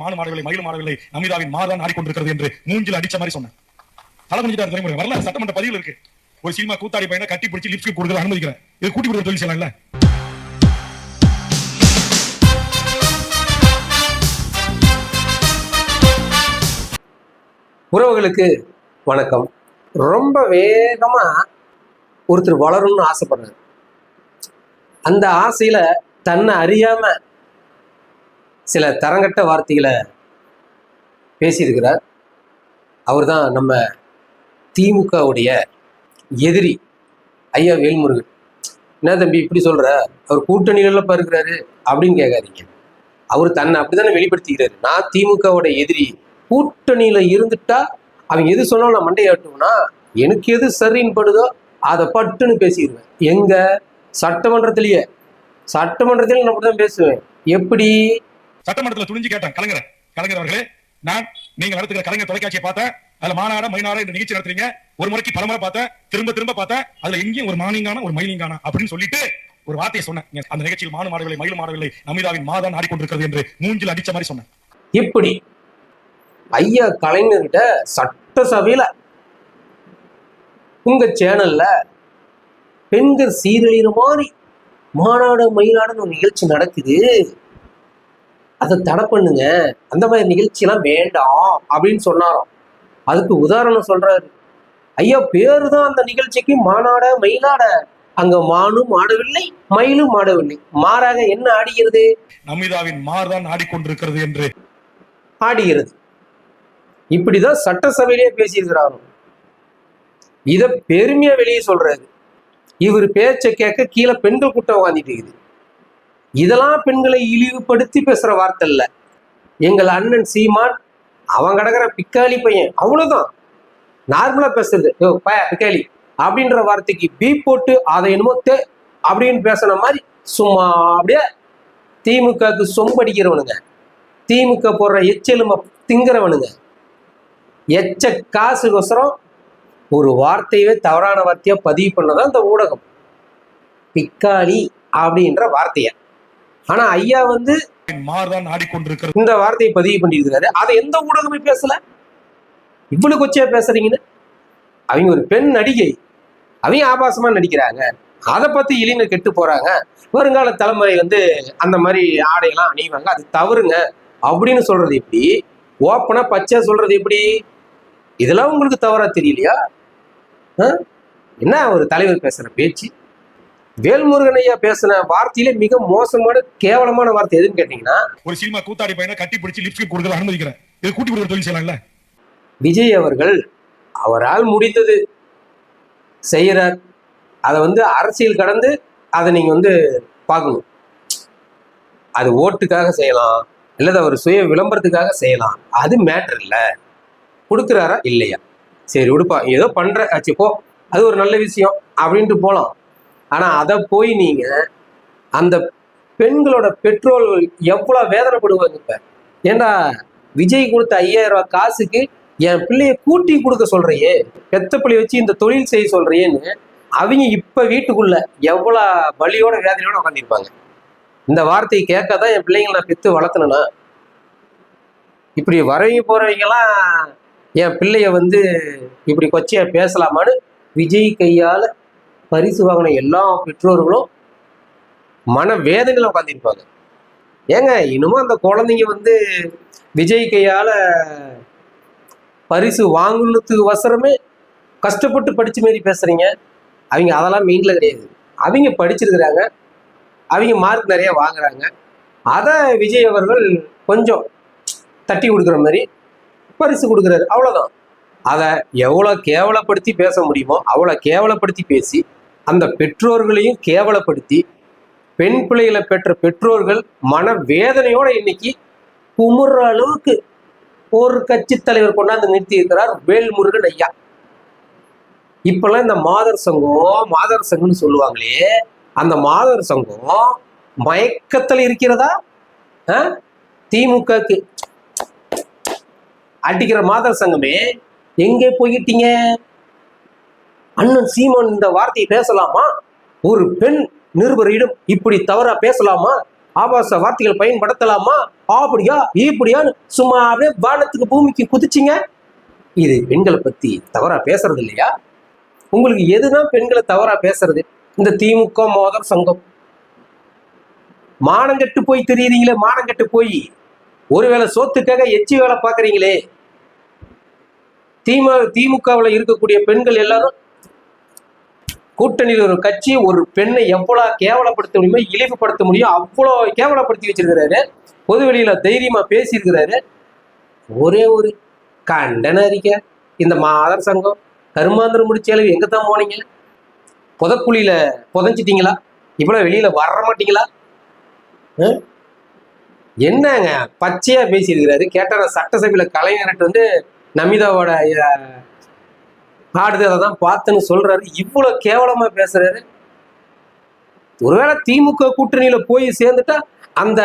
மானு மாடவில்லை மயிலும் மாடவில்லை அமிதாவின் மாதான் ஆடிக்கொண்டிருக்கிறது என்று மூஞ்சில் அடிச்ச மாதிரி சொன்னேன். தலை குஞ்சிட்டார் துறைமுறை வரல. சட்டமன்ற பதிவில் இருக்கு. ஒரு சினிமா கூத்தாடி பையனை கட்டி பிடிச்சி லிப்ஸ்டிக் கொடுக்குறது அனுமதிக்கிறேன். இது கூட்டி கொடுக்க தொழில் செய்யலாம்ல? உறவுகளுக்கு வணக்கம். ரொம்ப வேகமா ஒருத்தர் வளரணும்னு ஆசைப்படுறாரு. அந்த ஆசையில தன்னை அறியாம சில தரங்கட்ட வார்த்தைகளை பேசியிருக்கிறார். அவர்தான் நம்ம திமுகவுடைய எதிரி ஐயா வேல்முருகன். என்ன தம்பி இப்படி சொல்கிற அவர் கூட்டணியில இருக்கிறாரு அப்படின்னு கேட்காதீங்க. அவர் தன்னை அப்படி தானே வெளிப்படுத்திக்கிறாரு. நான் திமுகவோட எதிரி. கூட்டணியில் இருந்துட்டா அவங்க எது சொன்னாலும் நான் மண்டையாட்டுவோம்னா எனக்கு எது சரின்னு படுதோ அதை பட்டுன்னு பேசிடுவேன். எங்கே? சட்டமன்றத்திலேயே. சட்டமன்றத்திலே நான் அப்படிதான் பேசுவேன். எப்படி? சட்டமன்றத்தில் துணிஞ்சு கேட்டேன் கலைஞர். கலைஞர் அவர்களே நான் நீங்க நடத்துகிற கலைஞர் தொலைக்காட்சியை பார்த்தேன். அதுல மாநாட மைனாட என்று நிகழ்ச்சி நடத்துறீங்க. ஒரு முறைக்கு பல முறை பார்த்தேன். திரும்ப திரும்ப பார்த்தேன். அதுல எங்கேயும் ஒரு மானிங்கான ஒரு மயிலிங்கான அப்படின்னு சொல்லிட்டு ஒரு வார்த்தையை சொன்னேன். அந்த நிகழ்ச்சியில் மானு மாடவில்லை மயிலும் மாடவில்லை அமிதாவின் மாதான் ஆடிக்கொண்டிருக்கிறது என்று மூஞ்சில் அடிச்ச மாதிரி சொன்னேன். இப்படி ஐயா கலைஞர்கிட்ட சட்டசபையில உங்க சேனல்ல பெண்கள் சீரழிகிற மாதிரி மாநாடு மயிலாடுன்னு ஒரு நிகழ்ச்சி நடக்குது. அதை தடை பண்ணுங்க. அந்த மாதிரி நிகழ்ச்சியெல்லாம் வேண்டாம் அப்படின்னு சொன்னாராம். அதுக்கு உதாரணம் சொல்றாரு. ஐயா பேரு தான் அந்த நிகழ்ச்சிக்கு மாநாட மயிலாட. அங்க மானும் ஆடவில்லை மயிலும் ஆடவில்லை. மாறாக என்ன ஆடுகிறது? அமிதாவின் மார்தான் ஆடிக்கொண்டிருக்கிறது என்று. ஆடுகிறது. இப்படிதான் சட்டசபையிலே பேசியிருக்கிறாரு. இத பெருமையா வெளியே சொல்றாரு. இவர் பேச்சை கேட்க கீழே பெண்கள் கூட்டம் உட்காந்துட்டு இருக்குது. இதெல்லாம் பெண்களை இழிவுபடுத்தி பேசுற வார்த்தை இல்லை. எங்கள் அண்ணன் சீமான் அவன் கிடக்கிற பிக்காளி பையன் அவ்வளவுதான். நார்மலா பேசுறது. ஓ பய பிக்காளி அப்படின்ற வார்த்தைக்கு பீ போட்டு அதை என்னமோ தே அப்படின்னு பேசுன மாதிரி சும்மா அப்படியே திமுகவுக்கு சொம்படிக்கிறவனுங்க. திமுக போடுற எச்செலும திங்கிறவனுங்க. எச்ச காசுக்கோசரம் ஒரு வார்த்தையவே தவறான வார்த்தையாக பதிவு பண்ணதான் இந்த ஊடகம். பிக்காளி அப்படின்ற வார்த்தையை. ஆனா ஐயா வந்து இந்த வார்த்தையை பதிவு பண்ணியிருக்கிறாரு. அதை எந்த ஊடகமே பேசல. இவ்வளவு கொச்சையா பேசுறீங்கன்னு? அவங்க ஒரு பெண் நடிகை. அவங்க ஆபாசமா நடிக்கிறாங்க. அதை பத்தி இளைஞர் கெட்டு போறாங்க. வருங்கால தலைமுறை வந்து அந்த மாதிரி ஆடையெல்லாம் அணிவாங்க. அது தவறுங்க. அப்படின்னு சொல்றது எப்படி? ஓப்பனா பச்சையா சொல்றது எப்படி? இதெல்லாம் உங்களுக்கு தவறா தெரியலையா? என்ன ஒரு தலைவர் பேசுற பேச்சு? வேல்முருகன் ஐயா பேசின வார்த்தையிலே மிக மோசமான கேவலமான வார்த்தை எதுன்னு கேட்டீங்கன்னா ஒரு சினிமா கூத்தாடி பையனை கட்டி பிடிச்சி லிப்ஸ்டிக் கொடுக்குறது அனுமதிக்கிறேன் இது கூட்டி கொடுக்குற தொழில் செய்யலாம்ல? விஜய் அவர்கள் அவரால் முடிந்தது செய்யறார் அதை வந்து அரசியல் கடந்து அதை நீங்க வந்து பார்க்கணும். அது ஓட்டுக்காக செய்யலாம். இல்லது அவர் சுய விளம்பரத்துக்காக செய்யலாம். அது மேட்டர் இல்லை. கொடுக்குறாரா இல்லையா? சரி விடுப்பா ஏதோ பண்ற ஆச்சு போ. அது ஒரு நல்ல விஷயம். அப்படின்ட்டு போகலாம் ஆனா அதை போய் நீங்க அந்த பெண்களோட பெற்றோர்கள் எவ்வளவு வேதனைப்படுவாங்க இப்ப? ஏண்டா விஜய் கொடுத்த ஐயாயிரம் ரூபாய் காசுக்கு என் பிள்ளைய கூட்டி கொடுக்க சொல்றியே? பெத்த பிள்ளைய வச்சு இந்த தொழில் செய்ய சொல்றியேன்னு அவங்க இப்ப வீட்டுக்குள்ள எவ்வளவு வலியோட வேதனையோட உட்காந்துருப்பாங்க இந்த வார்த்தையை கேட்காதான் என் பிள்ளைங்களை நான் பெத்து வளர்த்தனா இப்படி வரவங்க போறவங்கலாம் என் பிள்ளைய வந்து இப்படி கொச்சையா பேசலாமான்னு விஜய் கையால பரிசு வாங்கின எல்லா பெற்றோர்களும் மன வேதனையில் உட்காந்துருப்பாங்க ஏங்க இன்னமும் அந்த குழந்தைங்க வந்து விஜய் கையால் பரிசு வாங்கணுத்துக்கு வசரமே கஷ்டப்பட்டு படித்த மாரி பேசுகிறீங்க அவங்க அதெல்லாம் மெயின்ல கிடையாது. அவங்க படிச்சிருக்கிறாங்க. அவங்க மார்க் நிறைய வாங்குறாங்க. அதை விஜய் அவர்கள் கொஞ்சம் தட்டி கொடுக்குற மாதிரி பரிசு கொடுக்குறாரு. அவ்வளோதான் அதை எவ்வளோ கேவலப்படுத்தி பேச முடியுமோ அவ்வளோ கேவலப்படுத்தி பேசி அந்த பெற்றோர்களையும் கேவலப்படுத்தி பெண் பிள்ளைகளை பெற்ற பெற்றோர்கள் மன வேதனையோட இன்னைக்கு குமுற அளவுக்கு ஒரு கட்சி தலைவர் கொண்டாந்து நிறுத்தி இருக்கிறார் வேல்முருகன் ஐயா. இப்பெல்லாம் இந்த மாதர் சங்கம் மாதர் சங்கம்னு சொல்லுவாங்களே அந்த மாதர் சங்கம் மயக்கத்தில் இருக்கிறதா? திமுகக்கு அடிக்கிற மாதர் சங்கமே எங்கே போயிட்டீங்க? அண்ணன் சீமான் இந்த வார்த்தையை பேசலாமா? ஒரு பெண் நிருபரிடம் இப்படி தவறா பேசலாமா? ஆபாச வார்த்தைகள் பயன்படுத்தலாமா? அப்படியா இப்படியான்னு சும்மா அப்படியே வானத்துக்கு பூமிக்கு குதிச்சிங்க. இது பெண்களை பத்தி தவறா பேசுறது இல்லையா? உங்களுக்கு எதுதான் பெண்களை தவறா பேசுறது? இந்த திமுக மோதல் சங்கம். மானங்கட்டு போய் தெரியுறீங்களே மானங்கட்டு போய். ஒருவேளை சோத்துக்காக எச்சி வேலை பார்க்குறீங்களே. திமுக திமுகவில் இருக்கக்கூடிய பெண்கள் எல்லாரும் கூட்டணியில் ஒரு கட்சி ஒரு பெண்ணை எவ்வளோ கேவலப்படுத்த முடியுமோ இழிவுபடுத்த முடியும் அவ்வளோ கேவலப்படுத்தி வச்சிருக்கிறாரு. பொது வெளியில் தைரியமாக பேசியிருக்கிறாரு. ஒரே ஒரு கண்டன அறிக்கை. இந்த மாதர் சங்கம் கருமாந்திரம் முடிச்ச எங்கே தான் போனீங்க? புதக்குழியில் புதஞ்சிட்டிங்களா? இவ்வளோ வெளியில் வர மாட்டீங்களா? ஆ? என்னங்க பச்சையாக பேசியிருக்கிறாரு. கேட்டார சட்டசபையில் கலைஞர்கிட்ட வந்து நமிதாவோட அஹ், அதை தான் பார்த்துன்னு சொல்றாரு. இவ்வளவு கேவலமா பேசுறாரு. ஒருவேளை திமுக கூட்டணியில போய் சேர்ந்துட்டா அந்த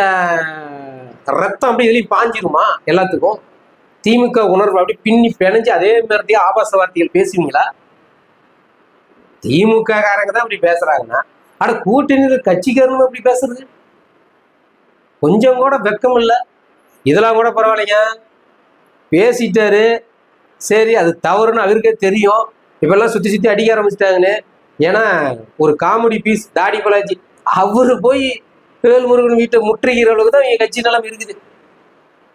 ரத்தம் அப்படி இதுலயும் பாஞ்சிருமா? எல்லாத்துக்கும். திமுக உணர்வு அப்படி பின்னி பிணைஞ்சு அதே மாதிரி ஆபாச வார்த்தைகள் பேசுவீங்களா? திமுக காரங்க தான் அப்படி பேசுறாங்கன்னா அட கூட்டணியில் கட்சிக்காரங்க அப்படி பேசுறது? கொஞ்சம் கூட வெக்கம் இல்லை இதெல்லாம் கூட பரவாயில்லைங்க. பேசிட்டாரு. சரி அது தவறுன்னு அவருக்கே தெரியும். இப்பெல்லாம் சுத்தி சுத்தி அடிக்க ஆரம்பிச்சிட்டாங்கன்னு. ஏன்னா ஒரு காமெடி பீஸ் தாடி பலாஜி அவரு போய் வேல்முருகன் வீட்டை முற்றுகிற அளவுக்கு தான் என் கட்சி நிலம் இருக்குது.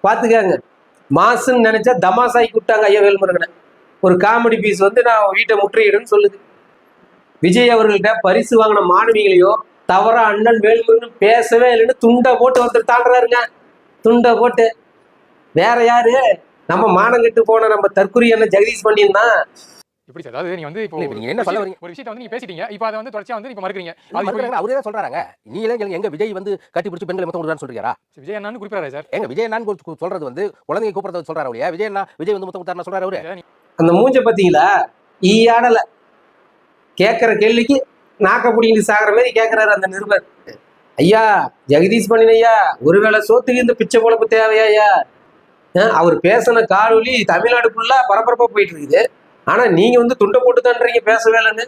பார்த்துக்காங்க மாசுன்னு நினைச்சா தமாசாக்கி விட்டாங்க ஐயா வேல்முருகனை ஒரு காமெடி பீஸ் வந்து நான் வீட்டை முற்றுகிடுன்னு சொல்லுது. விஜய் அவர்கள்ட்ட பரிசு வாங்கின மாணவிகளையோ தவறா அண்ணன் வேல்முருகன் பேசவே இல்லைன்னு துண்டை போட்டு ஒருத்தர் தாண்டுறாருங்க. துண்டை போட்டு. வேற யாரு? நம்ம மானங்கெட்டு போன நம்ம தற்குறி அண்ணன் ஜெகதீஷ் பண்ணியன் தான் எப்படி சார்? அதாவது நீங்க வந்து இப்போ நீங்க என்ன சொல்ல வரீங்க? ஒரு விஷயத்தை வந்து நீங்க பேசிட்டீங்க. இப்போ அதை வந்து தொடர்ச்சியா வந்து இப்போ மறுக்கிறீங்க. அது அவரே தான் சொல்றாங்க நீங்களே எங்க- எங்க விஜய் வந்து கட்டி பிடிச்சி பெண்களை மொத்தம் விடுறான்னு சொல்றீரா விஜய் அண்ணான்னு குறிப்பிடாரு சார். எங்க விஜய் நான் சொல்றது வந்து குழந்தைங்க கூப்பிடுறது சொல்றாரு அவளையா விஜய் அண்ணா விஜய் வந்து மொத்தம் விட்டாருன்னு சொல்றாரு அவரு. அந்த மூஞ்ச பார்த்தீங்களா ஈயாடல கேட்குற கேள்விக்கு நாக்க பிடிங்கிட்டு சாகிற மாதிரி கேட்குறாரு அந்த நிருபர். ஐயா ஜெகதீஷ் பண்ணின ஐயா ஒருவேளை சோத்துக்கு இந்த பிச்சை பொழப்பு தேவையா ஐயா? அவர் பேசின காணொலி தமிழ்நாடு ஃபுல்லாக பரபரப்பாக போயிட்டு இருக்குது ஆனால் நீங்கள் வந்து துண்டை போட்டு தான்றீங்க பேசவே இல்லைன்னு.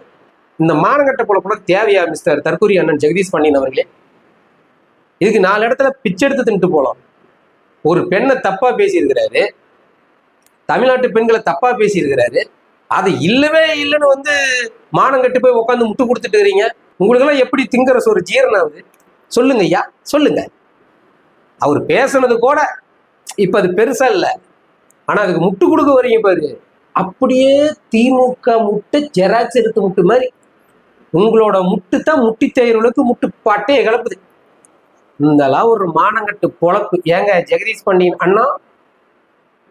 இந்த மானங்கட்ட பொழப்புல தேவையா மிஸ்டர் தற்கூரி அண்ணன் ஜெகதீஷ் பண்ணின் அவர்களே? இதுக்கு நாலு இடத்துல பிச்சை எடுத்து தின்ட்டு போகலாம் ஒரு பெண்ணை தப்பாக பேசியிருக்கிறாரு. தமிழ்நாட்டு பெண்களை தப்பாக பேசியிருக்கிறாரு. அது இல்லவே இல்லைன்னு வந்து மானம் கட்டு போய் உட்காந்து முட்டு கொடுத்துட்டு இருக்கிறீங்க. உங்களுக்கெல்லாம் எப்படி திங்கிற ஒரு ஜீரணம் ஆகுது? சொல்லுங்க ஐயா சொல்லுங்க. அவர் பேசுனது கூட இப்ப அது பெருசா இல்லை. ஆனா அதுக்கு முட்டு கொடுக்க வரீங்க பாரு. அப்படியே திமுக முட்டை ஜெராக்ஸ் எடுத்து முட்டு மாதிரி. உங்களோட முட்டு தான் முட்டி தேயிறவளுக்கு முட்டு பாட்டையே கிளப்புது இந்தெல்லாம் ஒரு மானங்கட்டு பொழப்பு. ஏங்க ஜெகதீஷ் பண்டியன் அண்ணா?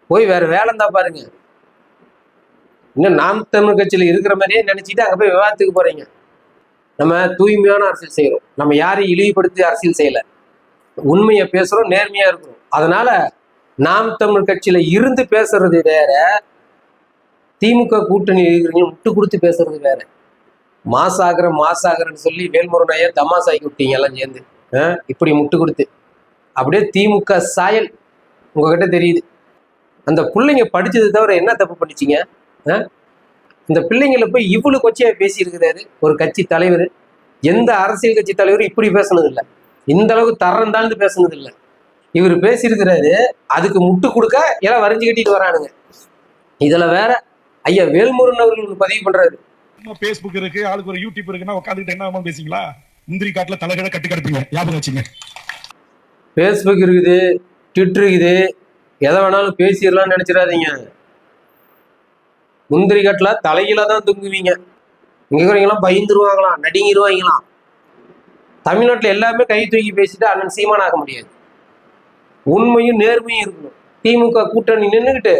போய் வேற வேலை இருந்தா பாருங்க. இன்னும் நாம் தமிழ் கட்சியில் இருக்கிற மாதிரியே நினைச்சிட்டு அங்கே போய் விவாதத்துக்கு போறீங்க. நம்ம தூய்மையான அரசியல் செய்கிறோம் நம்ம யாரையும் இழிவுபடுத்தி அரசியல் செய்யலை. உண்மையை பேசுகிறோம் நேர்மையாக இருக்கிறோம். அதனால நாம் தமிழ் கட்சியில இருந்து பேசுறது வேற திமுக கூட்டணி இருக்கிறீங்க முட்டு கொடுத்து பேசுறது வேற. மாசாகிற மாசாகிறன்னு சொல்லி வேல்முருனைய தமாசாக்கி விட்டீங்க எல்லாம் சேர்ந்து. இப்படி முட்டு கொடுத்து. அப்படியே திமுக சாயல் உங்ககிட்ட தெரியுது. அந்த பிள்ளைங்க படிச்சது தவிர என்ன தப்பு பண்ணிச்சிங்க? ஆ? இந்த பிள்ளைங்கள போய் இவ்வளவு கொச்சையா பேசியிருக்கிறாரு ஒரு கட்சி தலைவர். எந்த அரசியல் கட்சி தலைவரும் இப்படி பேசுனது இல்லை இந்த அளவுக்கு தரம் தாழ்ந்து பேசுனது இல்லை இவர் பேசியிருக்கிறாரு அதுக்கு முட்டு கொடுக்க எல்லாம் வரைஞ்சு கட்டிட்டு வரானுங்க. இதுல வேற ஐயா வேல்முருகன் அவர்கள் பதிவு பண்றாரு. பேஸ்புக் இருக்கு ஆளுக்கு ஒரு யூடியூப் இருக்குன்னா உட்காந்துட்டு என்ன பேசிங்களா முந்திரி காட்டுல தலைகட கட்டு கிடப்பீங்க ஞாபகம் வச்சுங்க. ஃபேஸ்புக் இருக்குது ட்விட்டர் இருக்குது எதை வேணாலும் பேசிடலாம்னு நினைச்சிடாதீங்க. முந்திரி கட்டில் தலையில தான் தூங்குவீங்க. இங்க இருக்கிறவங்களாம் பயந்துருவாங்களாம் நடுங்கிருவாங்களாம். தமிழ்நாட்டில் எல்லாமே கை தூக்கி பேசிட்டு அண்ணன் சீமான் ஆக முடியாது. உண்மையும் நேர்மையும் இருக்கணும். திமுக கூட்டணி நின்றுக்கிட்டு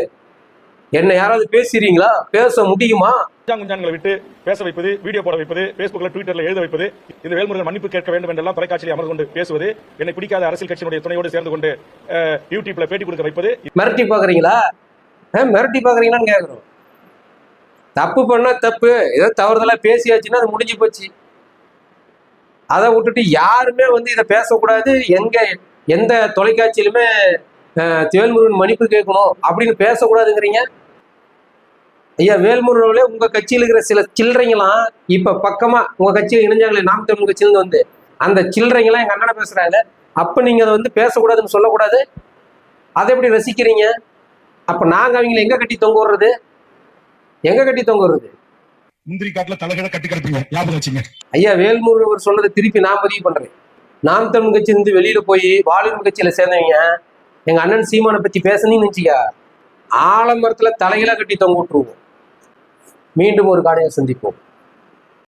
என்ன யாராவது பேசுறீங்களா? பேச முடியுமா? குஞ்சாங்களை விட்டு பேச வைப்பது வீடியோ போட வைப்பது பேஸ்புக்ல ட்விட்டர்ல எழுத வைப்பது இந்த வேல்முருகன் மன்னிப்பு கேட்க வேண்டும் என்றெல்லாம் தொலைக்காட்சியில் அமர்ந்து கொண்டு பேசுவது என்னை பிடிக்காத அரசியல் கட்சியினுடைய துணையோடு சேர்ந்து கொண்டு யூடியூப்ல பேட்டி கொடுக்க வைப்பது. மிரட்டி பார்க்குறீங்களா? ஆ மிரட்டி பார்க்குறீங்களான்னு கேட்குறோம். தப்பு பண்ணா தப்பு. ஏதோ தவறுதலா பேசியாச்சுன்னா அது முடிஞ்சு போச்சு. அதை விட்டுட்டு யாருமே வந்து இதை பேசக்கூடாது. எங்க எந்த தொலைக்காட்சியிலுமே வேல்முருகன் மன்னிப்பு கேட்கணும் அப்படின்னு பேசக்கூடாதுங்கிறீங்க? ஐயா வேல்முருகன் அவர்களே உங்க கட்சியில் இருக்கிற சில சில்லறைங்களாம் இப்ப பக்கமா உங்க கட்சியில் இணைஞ்சாங்களே நாம் தமிழ் கட்சியிலிருந்து வந்து. அந்த சில்லறைங்களாம் எங்க அண்ணனை பேசுறாங்க. அப்ப நீங்க அதை வந்து பேசக்கூடாதுன்னு சொல்லக்கூடாது. அதை எப்படி ரசிக்கிறீங்க? அப்ப நாங்க அவங்களை எங்க கட்டி தொங்க விடுறது? எங்க கட்டி தொங்க விடுறது? முந்திரி காட்டுல தலைகளை கட்டி கிடப்பீங்க. ஞாபகம் ஐயா வேல்முருகன் சொன்னதை திருப்பி நான் பதிவு பண்றேன். நாம் தமிழ் கட்சி இருந்து வெளியில போய் வாலிபர் கட்சியில சேர்ந்தவங்க. எங்க அண்ணன் சீமானை பத்தி பேசணும்னு நினைச்சிக்கா ஆலமரத்துல தலையில கட்டி தொங்க விட்டுருவோம். மீண்டும் ஒரு காணையை சந்திப்போம்.